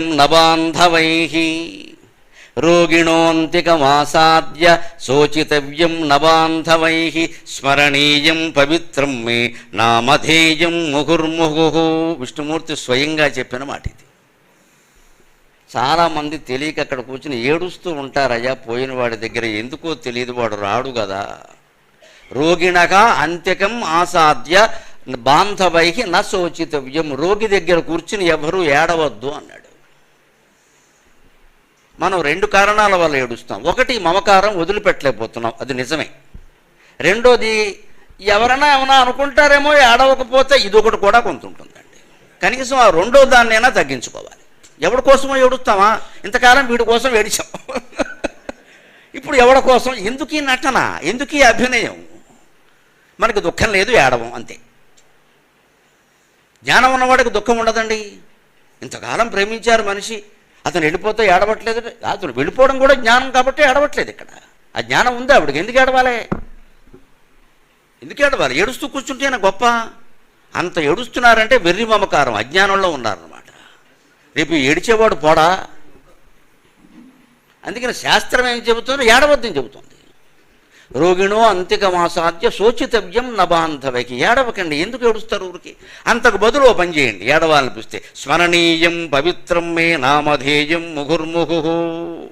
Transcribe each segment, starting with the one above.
నబాంధవై. రోగిణోంతికమాసాద్య శోచితవ్యం నబాంధవై. స్మరణీయం పవిత్రం మే నామధేయం ముహుర్ముహు. విష్ణుమూర్తి స్వయంగా చెప్పిన మాట ఇది. చాలామంది తెలియక అక్కడ కూర్చుని ఏడుస్తూ ఉంటారయ్యా పోయిన వాడి దగ్గర ఎందుకో తెలియదు వాడు రాడు కదా. రోగిణగా అంత్యకం ఆసాద్య బాంధవై న శోచితవ్యం. రోగి దగ్గర కూర్చుని ఎవరు ఏడవద్దు అన్నాడు. మనం రెండు కారణాల వల్ల ఏడుస్తాం. ఒకటి మమకారం వదిలిపెట్టలేకపోతున్నాం. అది నిజమే. రెండోది ఎవరైనా ఏమైనా అనుకుంటారేమో ఏడవకపోతే ఇదొకటి కూడా కొంత ఉంటుందండి కనీసం ఆ రెండో దాన్నైనా తగ్గించుకోవాలి. ఎవడి కోసమో ఏడుస్తామా? ఇంతకాలం వీడి కోసం ఏడిచాం. ఇప్పుడు ఎవడ కోసం? ఎందుకు ఈ నటన? ఎందుకు ఈ అభినయం? మనకి దుఃఖం లేదు ఏడవం అంతే. జ్ఞానం ఉన్నవాడికి దుఃఖం ఉండదండి. ఇంతకాలం ప్రేమించారు మనిషి. అతను వెళ్ళిపోతే ఏడవట్లేదు అతను వెళ్ళిపోవడం కూడా జ్ఞానం కాబట్టి ఏడవట్లేదు ఇక్కడ. ఆ జ్ఞానం ఉంది ఆవిడకి. ఎందుకు ఏడవాలి? ఎందుకు ఏడవాలి? ఏడుస్తూ కూర్చుంటేనా గొప్ప? అంత ఏడుస్తున్నారంటే వెర్రి మమకారం అజ్ఞానంలో ఉన్నారన్నమాట. రేపు ఏడిచేవాడు పోడా? అందుకని శాస్త్రం ఏం చెబుతుందో ఏడవద్దని చెబుతుంది. రోగిణో అంతికమాసాధ్య శోచితవ్యం నబాంధవకి ఏడవకండి ఎందుకు ఏడుస్తారు ఊరికి? అంతకు బదులు పని చేయండి ఏడవాలనిపిస్తే. స్మరణీయం పవిత్రం మే నామధేయం ముహుర్ముహు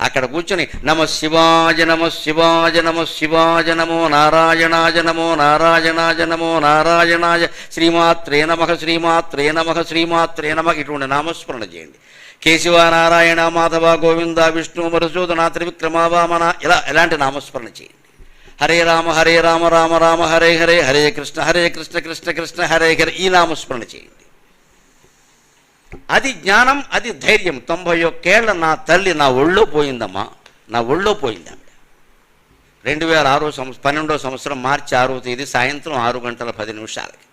అక్కడ కూర్చొని నమ శివాజ నమ శివాజ నమ శివాజ నమో నారాయణాజ నమో నారాయణాజ నమో నారాయణాజ శ్రీమాత్రే నమ శ్రీమాత్రే నమ శ్రీమాత్రే నమ ఇటువంటి నామస్మరణ చేయండి. కేశవ నారాయణ మాధవ గోవింద విష్ణు మరుసూదన త్రివిక్రమ వామన ఇలా ఎలాంటి నామస్మరణ చేయండి. హరే రామ హరే రామ రామ రామ హరే హరే హరే కృష్ణ హరే కృష్ణ కృష్ణ కృష్ణ హరే హరే ఈ నామస్మరణ చేయండి. అది జ్ఞానం అది ధైర్యం. తొంభై ఒక్కేళ్ళ నా తల్లి నా ఒళ్ళో పోయిందమ్మా. నా ఒళ్ళో పోయింది ఆవిడ. రెండు వేల ఆరో సంవత్సరం పన్నెండో సంవత్సరం మార్చి ఆరో తేదీ సాయంత్రం ఆరు గంటల పది నిమిషాలకి.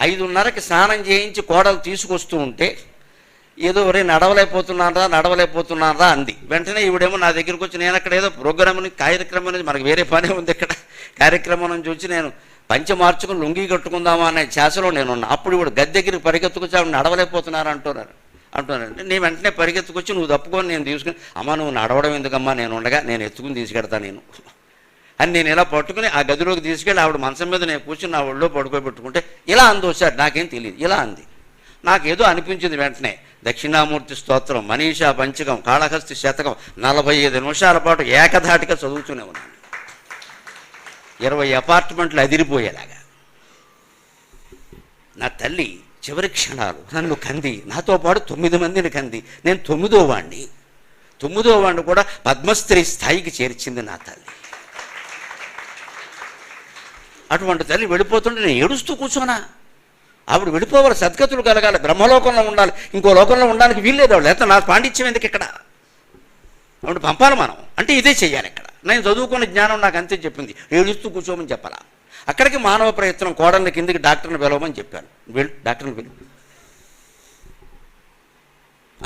ఐదున్నరకి స్నానం చేయించి కోడలు తీసుకొస్తూ ఉంటే ఏదో ఒరే నడవలేకపోతున్నారా నడవలేకపోతున్నారా అంది. వెంటనే ఈవిడేమో నా దగ్గరికి వచ్చి నేను అక్కడ ఏదో ప్రోగ్రామ్ కార్యక్రమం అనేది మనకు వేరే పనే ఉంది ఇక్కడ. కార్యక్రమం నుంచి వచ్చి నేను పంచ మార్చుకుని లుంగి కట్టుకుందామా అనే చేసలో నేను అప్పుడు ఇప్పుడు గది దగ్గరికి పరిగెత్తుకొచ్చి ఆవిడ నడవలేకపోతున్నారు అంటున్నారు. అంటున్నారంటే నేను వెంటనే పరిగెత్తుకొచ్చి నువ్వు తప్పుకొని నేను తీసుకుని అమ్మ నువ్వు నడవడం ఎందుకమ్మా? నేను ఉండగా నేను ఎత్తుకుని తీసుకెడతా నేను. అని నేను ఇలా పట్టుకుని ఆ గదిలోకి తీసుకెళ్ళి ఆవిడ మంచం మీద నేను కూర్చుని నా ఒళ్ళో పడుకోబెట్టుకుంటే ఇలా అంది వచ్చాడు. నాకేం తెలియదు. ఇలా అంది. నాకేదో అనిపించింది వెంటనే. దక్షిణామూర్తి స్తోత్రం మనీషా పంచకం కాళహస్తి శతకం నలభై ఐదు నిమిషాల పాటు ఏకధాటిగా చదువుతూనే ఉన్నాను. ఇరవై అపార్ట్మెంట్లు అదిరిపోయేలాగా. నా తల్లి చివరి క్షణాలు నన్ను కంది నాతో పాటు తొమ్మిది మందిని కంది. నేను తొమ్మిదో వాణ్ణి తొమ్మిదో వాడిని కూడా పద్మస్త్రీ స్థాయికి చేర్చింది నా తల్లి. అటువంటి తల్లి వెళ్ళిపోతుంటే నేను ఏడుస్తూ కూర్చోనా? ఆవిడ వెళ్ళిపోవాలి సద్గతులు కలగాలి బ్రహ్మలోకంలో ఉండాలి ఇంకో లోకంలో ఉండడానికి వీల్లేదు ఆవిడ. లేకపోతే నా పాండిత్యం ఎందుకు ఇక్కడ? ఆవిడ పంపాలి మనం. అంటే ఇదే చేయాలి ఇక్కడ. నేను చదువుకున్న జ్ఞానం నాకు అంతే చెప్పింది. ఏడుస్తూ కూర్చోమని చెప్పాలా? అక్కడికి మానవ ప్రయత్నం కోడళ్ళ కిందికి డాక్టర్ని పిలవమని చెప్పాను. వెళ్ళు డాక్టర్ని పిలు.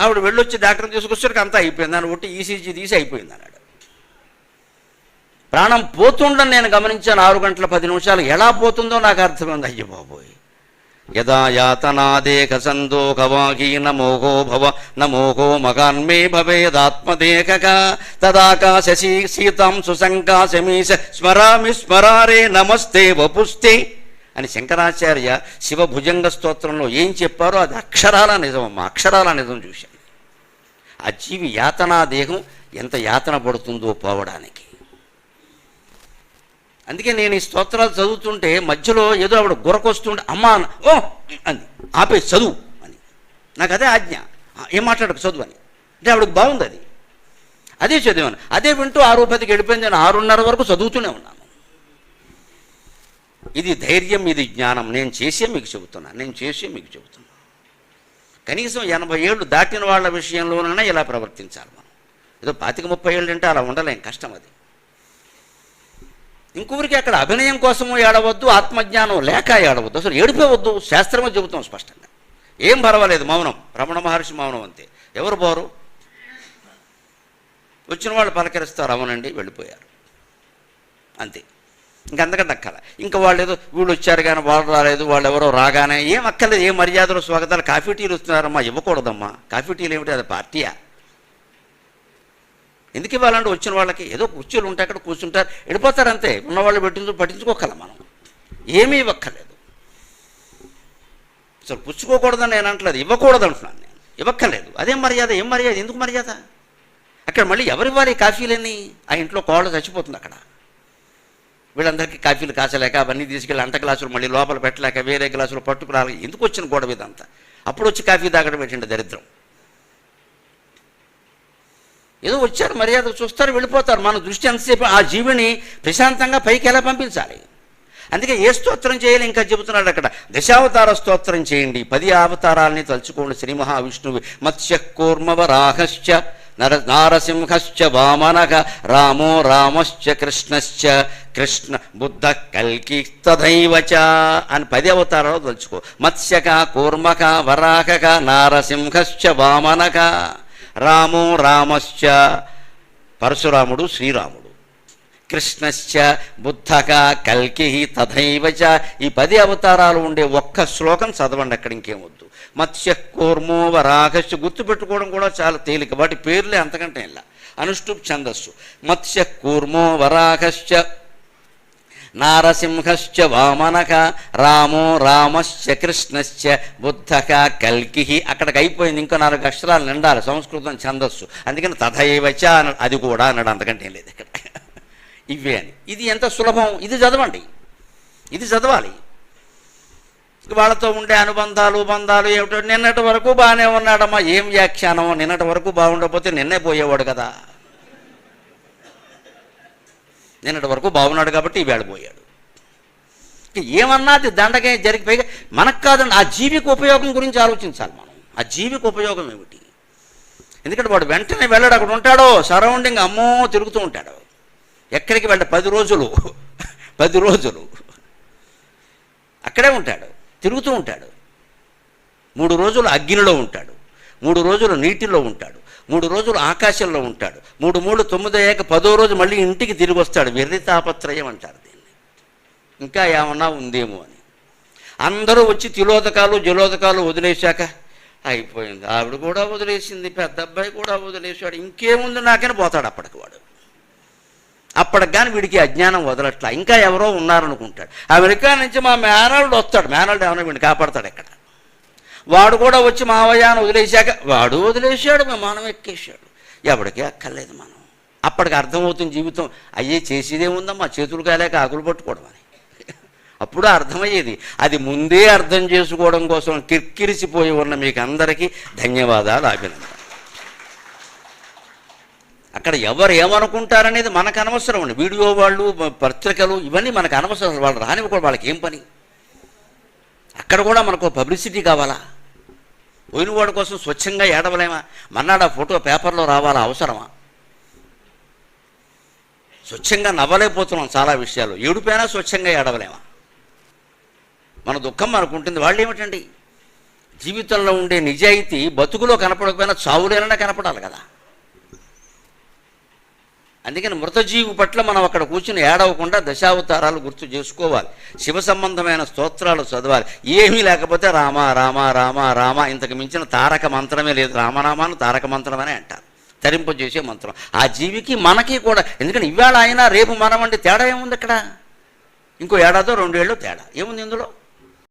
ఆవిడ వెళ్ళొచ్చి డాక్టర్ని తీసుకొచ్చాక అంతా అయిపోయింది. అని ఒట్టి ఈసీజీ తీసి అయిపోయింది అన్నాడు. ప్రాణం పోతుండని నేను గమనించాను. ఆరు గంటల పది నిమిషాలు ఎలా పోతుందో నాకు అర్థమైంది. అయ్యో బాబోయ్ యదా యాతనాదేక సందోకవాహీ నమోహో భవ నమోహో మగాన్మే భవేదాత్మదేహక తదాకాశీ సీతాం సుసంకాశమీశ స్మరామి స్మరారే నమస్తే వపుస్తే. అని శంకరాచార్య శివభుజంగ స్తోత్రంలో ఏం చెప్పారో అది అక్షరాల నిజమమ్మా అక్షరాల నిజం చూశాను ఆ జీవి యాతనా దేహం ఎంత యాతన పడుతుందో పోవడానికి. అందుకే నేను ఈ స్తోత్రాలు చదువుతుంటే మధ్యలో ఏదో ఆవిడ గురకొస్తుంటే అమ్మా ఓ! అంది ఆపే చదువు! అని. నాకు అదే ఆజ్ఞ. ఏం మాట్లాడకు చదువు! అని. అంటే ఆవిడకి బాగుంది అది. అదే చదివాను. అదే వింటూ ఆరో పదికి వెళ్ళిపోయింది. నేను ఆరున్నర వరకు చదువుతూనే ఉన్నాను. ఇది ధైర్యం ఇది జ్ఞానం. నేను చేసే మీకు చెబుతున్నాను నేను చేసే మీకు చెబుతున్నాను కనీసం ఎనభై ఏళ్ళు దాటిన వాళ్ళ విషయంలోనైనా ఇలా ప్రవర్తించాలి మనం. ఏదో పాతిక ముప్పై ఏళ్ళు అంటే అలా ఉండలేం. కష్టం అది. ఇంకొకరికి అక్కడ అభినయం కోసము ఏడవద్దు ఆత్మజ్ఞానం లేక ఏడవద్దు. అసలు ఏడిపోవద్దు శాస్త్రమే చెబుతాం స్పష్టంగా. ఏం పర్వాలేదు మౌనం. రమణ మహర్షి మౌనం అంతే. ఎవరు పోరు వచ్చిన వాళ్ళు పలకరిస్తారు అవునండి వెళ్ళిపోయారు. అంతే. ఇంకంతకంటే అక్కల ఇంకా వాళ్ళు ఏదో వీళ్ళు వచ్చారు కానీ వాళ్ళు రాలేదు వాళ్ళు ఎవరో రాగానే ఏం అక్కర్లేదు ఏ మర్యాదలు స్వాగతాలు కాఫీ టీలు వస్తున్నారమ్మా ఇవ్వకూడదమ్మా. కాఫీ టీలు ఏమిటి? అది పార్టీయా. ఎందుకు ఇవ్వాలంటే వచ్చిన వాళ్ళకి? ఏదో కుర్చీలు ఉంటాయి అక్కడ కూర్చుంటారు. వెళ్ళిపోతారు అంతే. ఉన్నవాళ్ళు పెట్టించు పట్టించుకోగల మనం. ఏమీ ఇవ్వక్కర్లేదు. అసలు పుచ్చుకోకూడదని నేను అంటలేదు. ఇవ్వకూడదు అంటున్నాను నేను. ఇవ్వక్కర్లేదు. అదేం మర్యాద? ఏం మర్యాద? ఎందుకు మర్యాద? అక్కడ మళ్ళీ ఎవరివ్వాలి కాఫీలని ఆ ఇంట్లో కోళ్ళ చచ్చిపోతుంది అక్కడ. వీళ్ళందరికీ కాఫీలు కాచలేక అవన్నీ తీసుకెళ్ళి అంత గ్లాసులు మళ్ళీ లోపల పెట్టలేక వేరే గ్లాసులు పట్టుకురాలి. ఎందుకు వచ్చిన గొడవ ఇదంతా? అప్పుడు వచ్చి కాఫీ తాగడం పెట్టండి దరిద్రం. ఏదో వచ్చారు మర్యాద చూస్తారు వెళ్ళిపోతారు. మన దృష్టి ఎంతసేపు ఆ జీవిని ప్రశాంతంగా పైకి ఎలా పంపించాలి? అందుకే ఏ స్తోత్రం చేయాలి? ఇంకా చెబుతున్నాడు అక్కడ. దశావతార స్తోత్రం చేయండి. పది అవతారాలని తలుచుకోండి. శ్రీ మహావిష్ణువు. మత్స్య కూర్మవరాహశ్చ నర నారసింహశ్చ వామనక రామో రామశ్చ కృష్ణశ్చ కృష్ణ బుద్ధ కల్కి తథైవచ అని పది అవతారాలు తలుచుకో. మత్స్యక కూర్మక వరాహక నారసింహశ్చ వామనక రామో రామశ్చ. పరశురాముడు శ్రీరాముడు. కృష్ణశ్చ బుద్ధక కల్కి తథైవచ ఈ పది అవతారాలు ఉండే ఒక్క శ్లోకం చదవండి అక్కడ ఇంకేమొద్దు. మత్స్య కూర్మో వరాహశ్చ గుర్తుపెట్టుకోవడం కూడా చాలా తేలిక. వాటి పేర్లే అంతకంటే ఇలా అనుష్ఠుప్ ఛందస్సు. మత్స్య కూర్మో వరాహశ్చ. నారసింహశ్చ వామనక రామో రామశ్చ కృష్ణశ్చ బుద్ధక కల్కి. అక్కడికి అయిపోయింది ఇంకో నాలుగు అక్షరాలు నిండాలి సంస్కృతం ఛందస్సు. అందుకని తథైవచ అన్నాడు అది కూడా అన్నాడు అంతకంటే ఏం లేదు ఇక్కడ. ఇవే అని. ఇది ఎంత సులభం? ఇది చదవండి. ఇది చదవాలి. వాళ్ళతో ఉండే అనుబంధాలు బంధాలు ఏమిటో నిన్నటి వరకు బాగానే ఉన్నాడమ్మా. ఏం వ్యాఖ్యానం నిన్నటి వరకు బాగుండకపోతే నిన్నే పోయేవాడు కదా. నిన్నటి వరకు బాగున్నాడు కాబట్టి ఈవేళ పోయాడు. ఏమన్నా అది దండకే జరిగిపోయి మనకు కాదండి ఆ జీవికి ఉపయోగం గురించి ఆలోచించాలి మనం. ఆ జీవికి ఉపయోగం ఏమిటి? ఎందుకంటే వాడు వెంటనే వెళ్ళాడు అక్కడ ఉంటాడో సరౌండింగ్ అమ్మో తిరుగుతూ ఉంటాడు. ఎక్కడికి వెళ్ళ పది రోజులు పది రోజులు. అక్కడే ఉంటాడు తిరుగుతూ ఉంటాడు. మూడు రోజులు అగ్నిలో ఉంటాడు. మూడు రోజులు నీటిలో ఉంటాడు. మూడు రోజులు ఆకాశంలో ఉంటాడు. మూడు మూడు తొమ్మిది అయ్యాక పదో రోజు మళ్ళీ ఇంటికి తిరిగి వస్తాడు. వెర్రి తాపత్రయం అంటారు దీన్ని. ఇంకా ఏమన్నా ఉందేమో అని. అందరూ వచ్చి తిలోదకాలు జలోదకాలు వదిలేశాక అయిపోయింది. ఆవిడ కూడా వదిలేసింది. పెద్ద అబ్బాయి కూడా వదిలేసాడు ఇంకేముంది నాకని పోతాడు అప్పటికి వాడు. అప్పటికి కానీ వీడికి అజ్ఞానం వదలట్లా. ఇంకా ఎవరో ఉన్నారనుకుంటాడు. అమెరికా నుంచి మా మేనల్డ్ వస్తాడు. మేనల్డ్ ఏమైనా వీడిని కాపాడతాడు ఇక్కడ వాడు కూడా వచ్చి మావయ్యాన్ని వదిలేశాక వాడు వదిలేశాడు విమానం ఎక్కేశాడు. ఎవడికి అక్కర్లేదు మనం. అప్పటికి అర్థమవుతుంది జీవితం. అయ్యే చేసేదే ఉందమ్మా చేతులు కాలేక ఆకులు పట్టుకోవడం అని. అప్పుడు అర్థమయ్యేది. అది ముందే అర్థం చేసుకోవడం కోసం కిక్కిరిసిపోయి ఉన్న మీకు అందరికీ ధన్యవాదాలు అభినందన అక్కడ ఎవరు ఏమనుకుంటారనేది మనకు అనవసరం అండి. వీడియో వాళ్ళు పత్రికలు ఇవన్నీ మనకు అనవసరం. వాళ్ళు రానివ్వకూడదు. వాళ్ళకి ఏం పని? అక్కడ కూడా మనకు పబ్లిసిటీ కావాలా? పోయినవాడి కోసం స్వచ్ఛంగా ఏడవలేమా? మన్నాడు ఆ ఫోటో పేపర్లో రావాలా? అవసరమా? స్వచ్ఛంగా నవ్వలేకపోతున్నాం చాలా విషయాలు. ఏడుపైనా స్వచ్ఛంగా ఏడవలేమా? మన దుఃఖం మనకు ఉంటుంది. వాళ్ళు ఏమిటండి? జీవితంలో ఉండే నిజాయితీ బతుకులో కనపడకపోయినా చావులేనైనా కనపడాలి కదా. అందుకని మృతజీవి పట్ల మనం అక్కడ కూర్చుని ఏడవకుండా దశావతారాలు గుర్తు చేసుకోవాలి. శివ సంబంధమైన స్తోత్రాలు చదవాలి. ఏమీ లేకపోతే రామ రామ రామ రామ. ఇంతకు మించిన తారక మంత్రమే లేదు. రామనామాను తారక మంత్రమనే అంటారు. తరింపజేసే మంత్రం. ఆ జీవికి మనకి కూడా ఎందుకంటే ఇవాళ అయినా రేపు మనం అంటే తేడా ఏముంది ఇక్కడ ఇంకో ఏడాదో రెండేళ్ళు తేడా. ఏముంది ఇందులో?